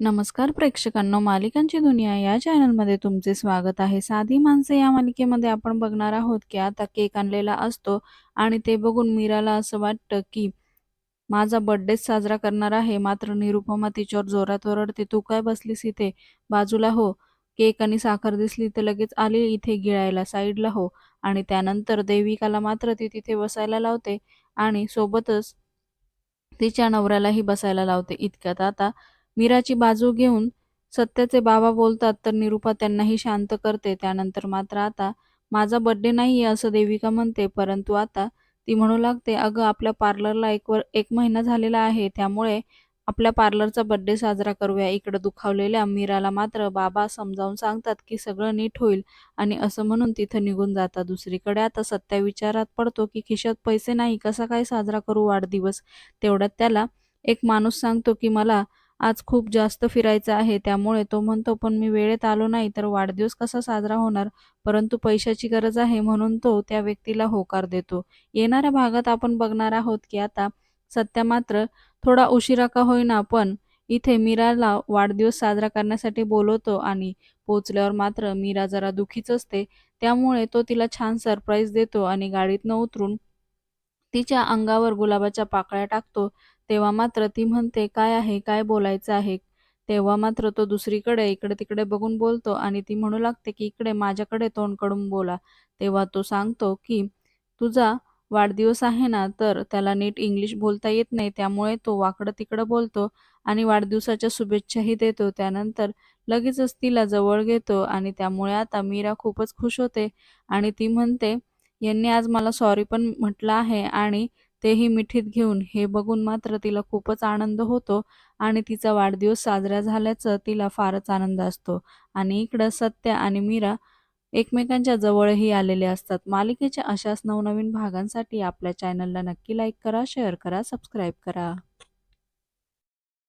नमस्कार प्रेक्षकांनो, मालिकांची दुनिया या चॅनलमध्ये तुमचे स्वागत आहे. साधी माणसं या मालिकेमध्ये आपण बघणार आहोत की आता केक आणलेला असतो आणि ते बघून मीराला असं वाटतं की माझा बर्थडेच साजरा करणार आहे. मात्र निरुपमा तिच्यावर जोरात ओरडते, "तू काय बसलीस इथे? बाजूला हो. केक आणि साखर दिसली तर लगेच आली इथे गिळायला. साईडला हो." आणि त्यानंतर देविकाला मात्र ती तिथे बसायला लावते आणि सोबतच तिच्या नवऱ्यालाही बसायला लावते. इतक्यात आता मीराची बाजू घेऊन सत्याचे बाबा बोलतात तर निरुपा त्यांनाही शांत करते. त्यानंतर मात्र आता माझा बड्डे नाही आहे असं देविका म्हणते. परंतु आता ती म्हणू लागते, "अगं आपल्या पार्लरला एक वर एक महिना झालेला आहे. त्यामुळे आपल्या पार्लरचा बड्डे साजरा करूया." इकडं दुखावलेल्या मीराला मात्र बाबा समजावून सांगतात की सगळं नीट होईल आणि असं म्हणून तिथं निघून जातात. दुसरीकडे आता सत्या विचारात पडतो की खिशात पैसे नाही, कसा काय साजरा करू वाढदिवस? तेवढ्यात त्याला एक माणूस सांगतो की मला आज खूप जास्त फिरायचं आहे. त्यामुळे तो म्हणतो, "पण मी वेळेत आलो नाही तर वाढदिवस कसा साजरा होणार?" परंतु पैशाची गरज आहे म्हणून तो त्या व्यक्तीला होकार देतो. येणाऱ्या भागात आपण बघणार आहोत की आता सत्या मात्र थोडा उशिरा का होईना पण इथे मीराला वाढदिवस साजरा करण्यासाठी बोलवतो आणि पोहोचल्यावर मात्र मीरा जरा दुःखीच असते. त्यामुळे तो तिला छान सरप्राईज देतो आणि गाडीतनं उतरून तिच्या अंगावर गुलाबाच्या पाकळ्या टाकतो. तेव्हा मात्र ती म्हणते, "काय आहे? काय बोलायचं आहे?" तेव्हा मात्र तो दुसरीकडे इकडे-तिकडे बघून बोलतो आणि ती म्हणू लागते, की "इकडे माझ्याकडे तोंडकडून बोला." तेव्हा तो सांगतो, की "तुझा वाढदिवस आहे ना, तर त्याला नीट इंग्लिश बोलता येत नाही. त्यामुळे तो वाकडं-तिकडं बोलतो आणि वाढदिवसाच्या शुभेच्छाही देतो." त्यानंतर लगेचच तिला जवळ घेतो आणि त्यामुळे आता मीरा खूपच खुश होते आणि ती म्हणते, "यांनी आज मला सॉरी पण म्हटलं आहे आणि तेही मिठीत घेऊन." हे बघून मात्र तिला खूपच आनंद होतो आणि तिचा वाढदिवस साजरा झाल्याचं तिला फारच आनंद असतो आणि इकडं सत्या आणि मीरा एकमेकांच्या जवळही आलेले असतात. मालिकेच्या अशाच नवनवीन भागांसाठी आपल्या चॅनलला नक्की लाईक करा, शेअर करा, सबस्क्राईब करा.